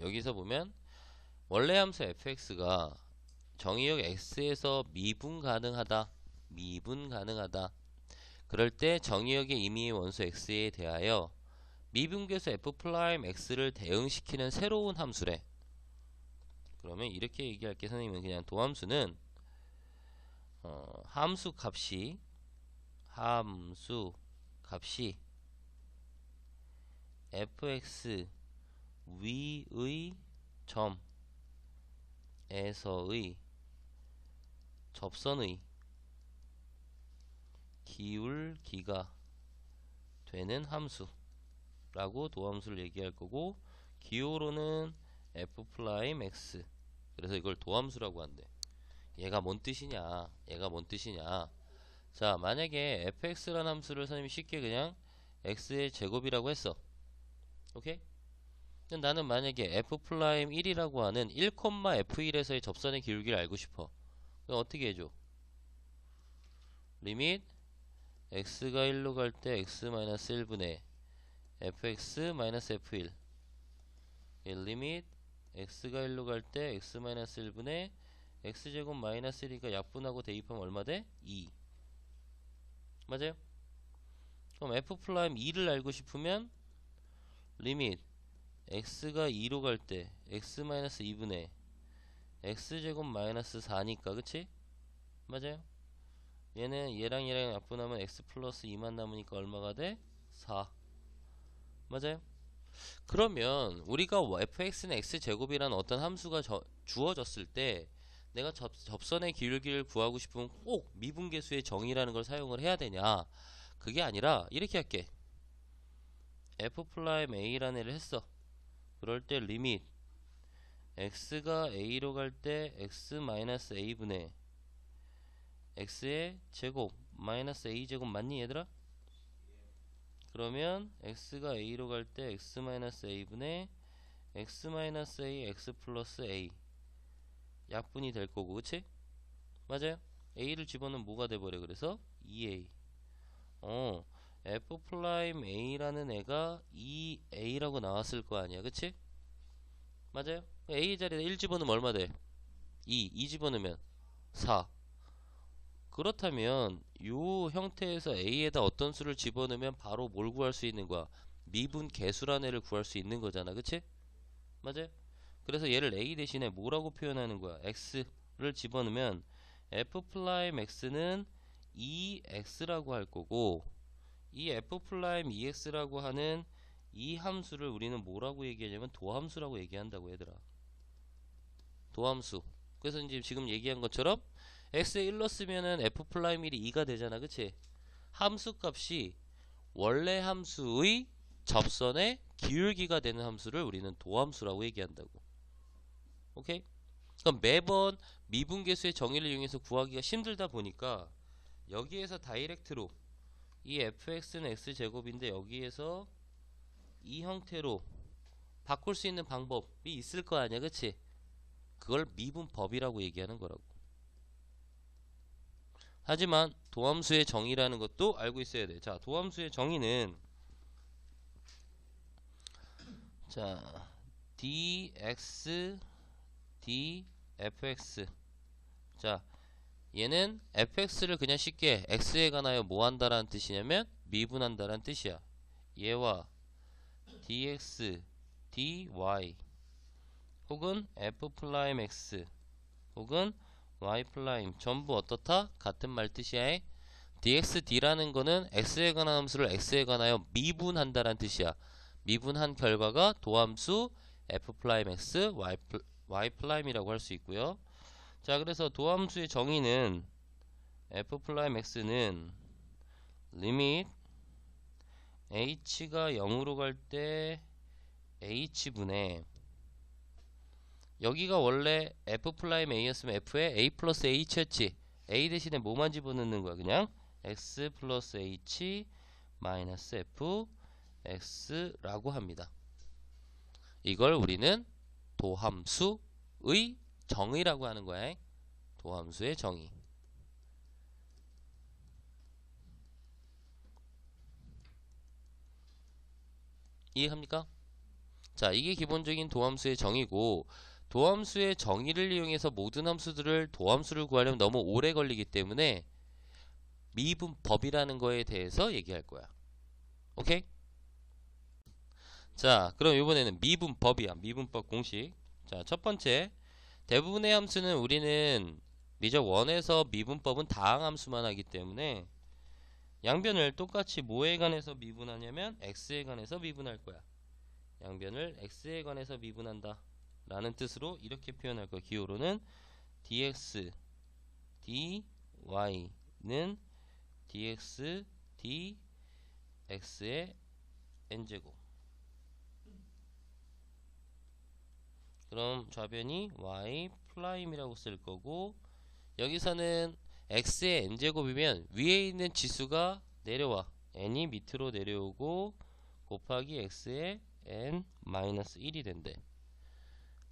여기서 보면 원래 함수 fx가 정의역 x에서 미분 가능하다. 미분 가능하다. 그럴 때 정의역의 임의의 원소 x에 대하여 미분계수 f 프라임 x를 대응시키는 새로운 함수래. 그러면 이렇게 얘기할게 선생님은 그냥 도함수는 어, 함수 값이 함수 값이 fx 위의 점에서의 접선의 기울기가 되는 함수라고 도함수를 얘기할 거고 기호로는 f 프라임 x. 그래서 이걸 도함수라고 한대. 얘가 뭔 뜻이냐? 얘가 뭔 뜻이냐? 자 만약에 fx라는 함수를 선생님이 쉽게 그냥 x의 제곱이라고 했어. 오케이 나는 만약에 f 프라임 1이라고 하는 1,f1에서의 접선의 기울기를 알고 싶어 그럼 어떻게 해줘 리밋 x가 1로 갈 때 x-1분의 fx f1 리밋 x가 1로 갈 때 x-1분의 x제곱 마이너스 1이니까 약분하고 대입하면 얼마 돼? 2 맞아요? 그럼 f 프라임 2를 알고 싶으면 리밋 x가 2로 갈 때 x-2분의 x제곱 마이너스 4니까 그치? 맞아요? 얘는 얘랑 얘랑 약분하면 x 플러스 2만 남으니까 얼마가 돼? 4 맞아요? 그러면 우리가 fx는 x제곱이라는 어떤 함수가 저, 주어졌을 때 내가 접, 접선의 기울기를 구하고 싶으면 꼭 미분계수의 정의라는 걸 사용을 해야 되냐 그게 아니라 이렇게 할게 f 플라임 a라는 애를 했어 그럴 때 리밋 x가 a로 갈 때 x 마이너스 a분의 x의 제곱 마이너스 a 제곱 맞니 얘들아? 그러면 x가 a로 갈 때 x 마이너스 a분의 x 마이너스 a x 플러스 a 약분이 될 거고 그치? 맞아요? a를 집어넣으면 뭐가 돼버려 그래서 2a 어 f 플라임 a라는 애가 2a라고 나왔을 거 아니야 그치? 맞아요? a 자리에 1 집어넣으면 얼마 돼? 2, 2 집어넣으면 4 그렇다면 요 형태에서 a에다 어떤 수를 집어넣으면 바로 뭘 구할 수 있는 거야? 미분 개수라는 애를 구할 수 있는 거잖아 그치? 맞아요? 그래서 얘를 a 대신에 뭐라고 표현하는 거야? x를 집어넣으면 f 플라임 x는 2x라고 할 거고 이 f 플라임 2x라고 하는 이 함수를 우리는 뭐라고 얘기하냐면 도함수라고 얘기한다고 얘들아. 도함수. 그래서 이제 지금 얘기한 것처럼 x에 1 넣었으면은 f 플라임 1이 2가 되잖아. 그치? 함수 값이 원래 함수의 접선의 기울기가 되는 함수를 우리는 도함수라고 얘기한다고. 오케이? 그럼 매번 미분계수의 정의를 이용해서 구하기가 힘들다 보니까 여기에서 다이렉트로 이 fx는 x제곱인데 여기에서 이 형태로 바꿀 수 있는 방법이 있을 거 아니야 그치? 그걸 미분법이라고 얘기하는 거라고. 하지만 도함수의 정의라는 것도 알고 있어야 돼. 자, 도함수의 정의는 자, dx dfx 자, 얘는 fx를 그냥 쉽게 x에 관하여 뭐 한다라는 뜻이냐면 미분한다라는 뜻이야. 얘와 dx dy 혹은 f 플라임 x 혹은 y 전부 어떻다? 같은 말 뜻이야. dxd라는 거는 x에 관한 함수를 x에 관하여 미분한다라는 뜻이야. 미분한 결과가 도함수 f 플라임 x y, y 플라임이라고 할 수 있고요. 자, 그래서 도함수의 정의는 f 플라임 x는 리밋 h가 0으로 갈 때 h분의 여기가 원래 f 플라임 a였으면 f에 a 플러스 h였지. A 대신에 뭐만 집어넣는 거야 그냥? X 플러스 h 마이너스 f x라고 합니다. 이걸 우리는 도함수의 정의라고 하는 거야 도함수의 정의 이해합니까? 자, 이게 기본적인 도함수의 정의고 도함수의 정의를 이용해서 모든 함수들을 도함수를 구하려면 너무 오래 걸리기 때문에 미분법이라는 거에 대해서 얘기할 거야. 오케이? 자, 그럼 이번에는 미분법이야. 미분법 공식. 자, 첫 번째. 대부분의 함수는 우리는 미적 원에서 미분법은 다항 함수만 하기 때문에 양변을 똑같이 뭐에 관해서 미분하냐면 x에 관해서 미분할 거야. 양변을 x에 관해서 미분한다. 라는 뜻으로 이렇게 표현할 거야. 기호로는 dx dy는 dx dx의 n제곱 그럼 좌변이 y 프라임이라고 쓸 거고 여기서는 x의 n제곱이면 위에 있는 지수가 내려와 n이 밑으로 내려오고 곱하기 x의 n 마이너스 1이 된대.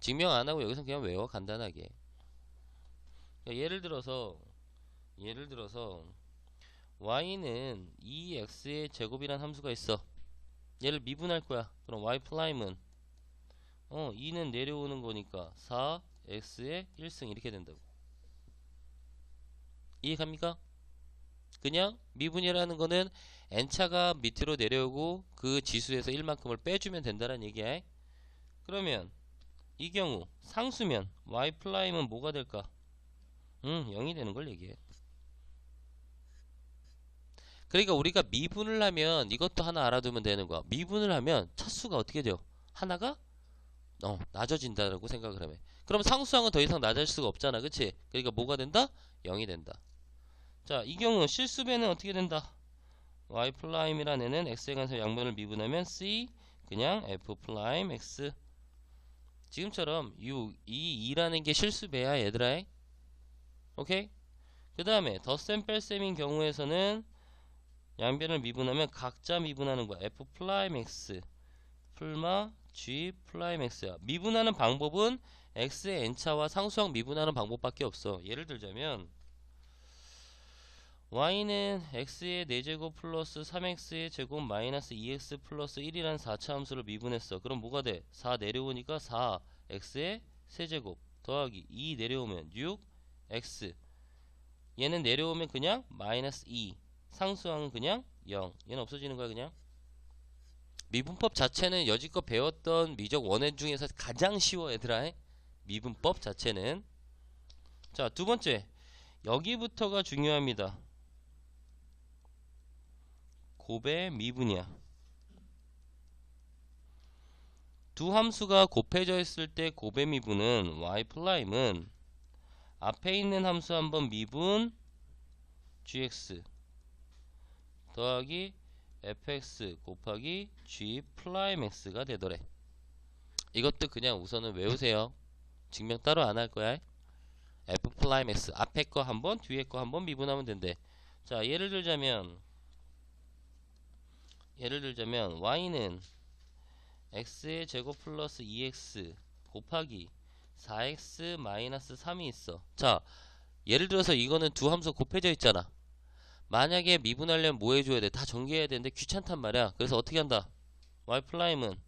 증명 안하고 여기서 그냥 외워 간단하게. 그러니까 예를 들어서 예를 들어서 y는 2x의 제곱이란 함수가 있어. 얘를 미분할 거야. 그럼 y 프라임은 어 2는 내려오는 거니까 4x의 1승 이렇게 된다고 이해갑니까? 그냥 미분이라는 거는 n차가 밑으로 내려오고 그 지수에서 1만큼을 빼주면 된다는 얘기야 그러면 이 경우 상수면 y 플라임은 뭐가 될까? 응 0이 되는 걸 얘기해 그러니까 우리가 미분을 하면 이것도 하나 알아두면 되는 거야 미분을 하면 차수가 어떻게 돼요? 하나가 어 낮아진다라고 생각을 하면 그럼 상수항은 더 이상 낮아질 수가 없잖아 그치? 그러니까 뭐가 된다? 0이 된다 자, 이 경우 실수배는 어떻게 된다? y 프라임이라는 애는 x에 관해서 양변을 미분하면 c 그냥 f 프라임 x 지금처럼 이, 이 2라는 게 실수배야 얘들아 오케이? 그 다음에 덧셈 뺄셈인 경우에서는 양변을 미분하면 각자 미분하는 거야 f 프라임 x 풀마 g 프라임 x야. 미분하는 방법은 x의 n차와 상수항 미분하는 방법밖에 없어. 예를 들자면 y는 x의 4제곱 플러스 3x의 제곱 마이너스 2x 플러스 1이라는 4차 함수를 미분했어. 그럼 뭐가 돼? 4 내려오니까 4 x의 세제곱 더하기 2 내려오면 6 x. 얘는 내려오면 그냥 마이너스 2 상수항은 그냥 0 얘는 없어지는 거야 그냥 미분법 자체는 여지껏 배웠던 미적 원행 중에서 가장 쉬워 얘들아. 미분법 자체는. 자 두번째. 여기부터가 중요합니다. 곱의 미분이야. 두 함수가 곱해져 있을 때 곱의 미분은 y 플라임은 앞에 있는 함수 한번 미분 gx 더하기 fx 곱하기 g 플라임 x가 되더래. 이것도 그냥 우선은 외우세요. 증명 따로 안 할 거야. f 플라임 x 앞에 거 한번 뒤에 거 한번 미분하면 된대. 자 예를 들자면 예를 들자면 y는 x의 제곱 플러스 2x 곱하기 4x 마이너스 3이 있어 자 예를 들어서 이거는 두 함수 곱해져 있잖아 만약에 미분하려면 뭐 해줘야 돼? 다 전개해야 되는데 귀찮단 말이야 그래서 어떻게 한다? y 프라임은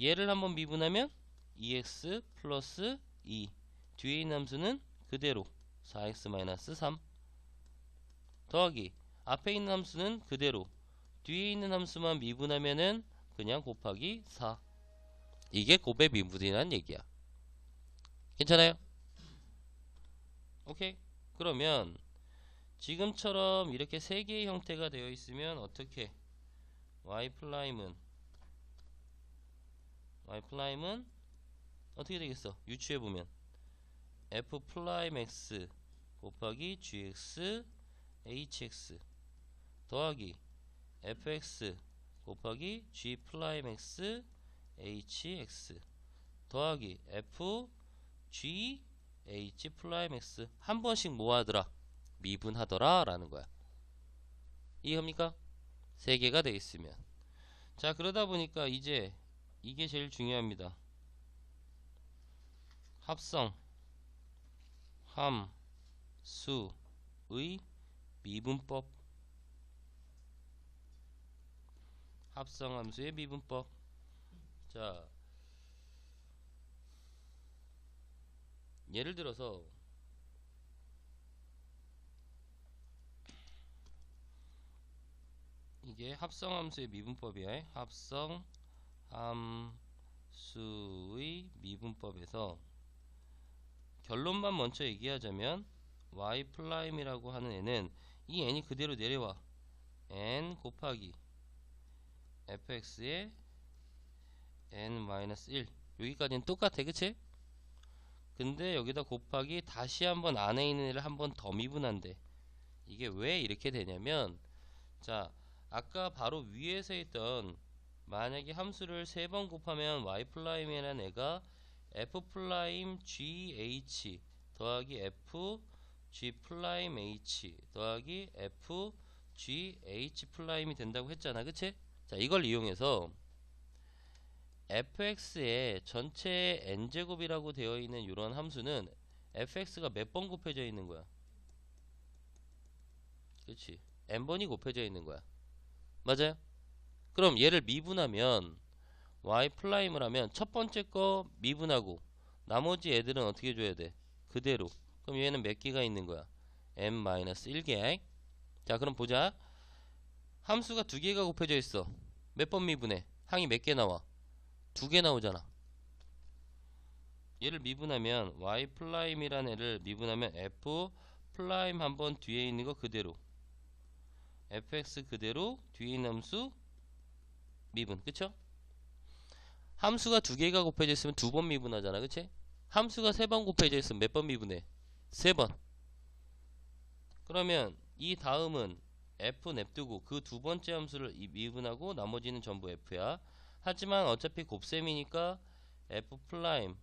얘를 한번 미분하면 2x 플러스 2 뒤에 있는 함수는 그대로 4x 마이너스 3 더하기 앞에 있는 함수는 그대로 뒤에 있는 함수만 미분하면은 그냥 곱하기 4 이게 곱의 미분이라는 얘기야 괜찮아요? 오케이 그러면 지금처럼 이렇게 세 개의 형태가 되어 있으면 어떻게? Y 플라임은? Y 플라임은 어떻게 되겠어? 유추해 보면 f 플라임 x 곱하기 gx hx 더하기 fx 곱하기 g 플라임 x hx 더하기 f g h 플라임 x 한 번씩 모아더라 미분하더라 라는 거야. 이해합니까? 세 개가 돼 있으면. 자 그러다 보니까 이제 이게 제일 중요합니다. 합성 함수의 미분법. 합성함수의 미분법. 자 예를 들어서 이게 합성함수의 미분법이야. 합성함수의 미분법에서 결론만 먼저 얘기하자면 y 프라임이라고 하는 애는 이 n이 그대로 내려와 n 곱하기 fx의 n-1 여기까지는 똑같아 그치? 근데 여기다 곱하기 다시 한번 안에 있는 애를 한번 더 미분한대 이게 왜 이렇게 되냐면 자 아까 바로 위에서 했던 만약에 함수를 세 번 곱하면 y 프라임이라는 애가 f 프라임 gh 더하기 f g 프라임 h 더하기 f g h 프라임이 된다고 했잖아. 그치? 자 이걸 이용해서 fx의 전체 n제곱이라고 되어 있는 이런 함수는 fx가 몇 번 곱해져 있는 거야? 그렇지 n번이 곱해져 있는 거야 맞아요? 그럼 얘를 미분하면 y 프라임을 하면 첫 번째 거 미분하고 나머지 애들은 어떻게 줘야 돼? 그대로 그럼 얘는 몇 개가 있는 거야? n-1개 자 그럼 보자 함수가 두 개가 곱해져 있어 몇 번 미분해? 항이 몇 개 나와? 두 개 나오잖아 얘를 미분하면 y 프라임이라는 애를 미분하면 f 프라임 한 번 뒤에 있는 거 그대로 fx 그대로 뒤에 있는 함수 미분 그쵸? 함수가 두 개가 곱해져 있으면 두 번 미분하잖아 그치? 함수가 세 번 곱해져 있으면 몇 번 미분해? 세 번 그러면 이 다음은 f 냅두고 그 두 번째 함수를 이 미분하고 나머지는 전부 f야 하지만 어차피 곱셈이니까 f 프라임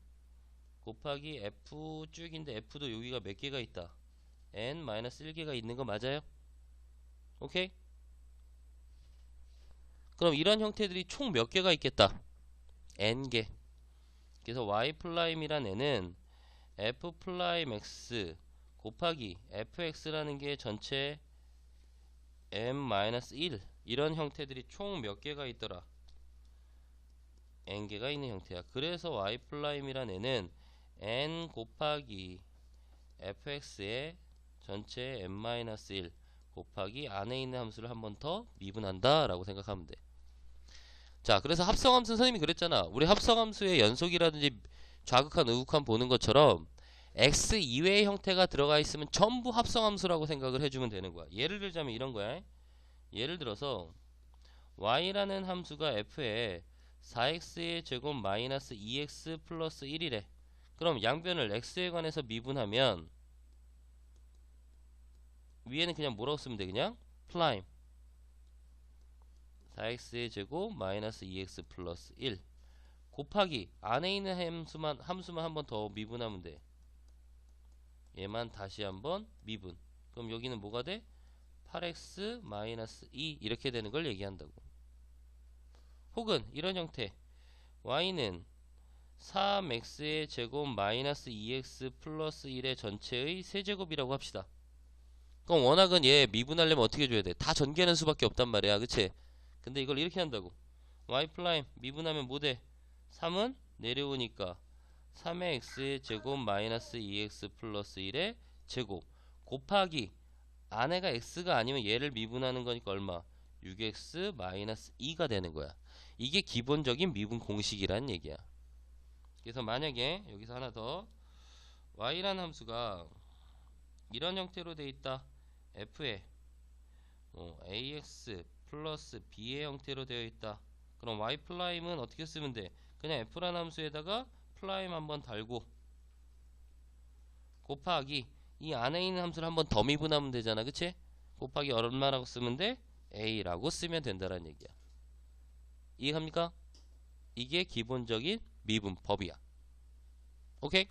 곱하기 f 쭉인데 f도 여기가 몇 개가 있다 n-1개가 있는 거 맞아요? 오케이? 그럼 이런 형태들이 총 몇 개가 있겠다? n개 그래서 y 프라임이란 애는 f 프라임 x 곱하기 fx라는 게 전체 m-1 이런 형태들이 총 몇 개가 있더라? n개가 있는 형태야. 그래서 y 프라임이란 애는 n 곱하기 fx의 전체 m-1 곱하기 안에 있는 함수를 한 번 더 미분한다 라고 생각하면 돼. 자 그래서 합성함수 선생님이 그랬잖아. 우리 합성함수의 연속이라든지 좌극한 우극한 보는 것처럼 x 이외의 형태가 들어가 있으면 전부 합성함수라고 생각을 해주면 되는 거야. 예를 들자면 이런 거야. 예를 들어서 y라는 함수가 f에 4x의 제곱 마이너스 2x 플러스 1이래. 그럼 양변을 x에 관해서 미분하면 위에는 그냥 뭐라고 쓰면 돼 그냥? 프라임 4x의 제곱 마이너스 2x 플러스 1 곱하기 안에 있는 함수만 함수만 한 번 더 미분하면 돼. 얘만 다시 한번 미분. 그럼 여기는 뭐가 돼? 8x 마이너스 2 이렇게 되는 걸 얘기한다고. 혹은 이런 형태. Y는 3x의 제곱 마이너스 2x 플러스 1의 전체의 세제곱이라고 합시다 그럼 워낙은 얘 미분하려면 어떻게 줘야 돼? 다 전개하는 수밖에 없단 말이야 그치? 근데 이걸 이렇게 한다고 y 프라임 미분하면 뭐 돼? 3은 내려오니까 3의 x의 제곱 마이너스 2x 플러스 1의 제곱 곱하기 안에가 x가 아니면 얘를 미분하는 거니까 얼마? 6x 마이너스 2가 되는 거야 이게 기본적인 미분 공식이라는 얘기야 그래서 만약에 여기서 하나 더 y라는 함수가 이런 형태로 돼 있다 f에 어, ax 플러스 b의 형태로 되어 있다. 그럼 y 프라임은 어떻게 쓰면 돼? 그냥 f라는 함수에다가 프라임 한번 달고 곱하기 이 안에 있는 함수를 한번 더 미분하면 되잖아. 그치? 곱하기 얼마라고 쓰면 돼? A라고 쓰면 된다는 얘기야. 이해합니까? 이게 기본적인 미분법이야. 오케이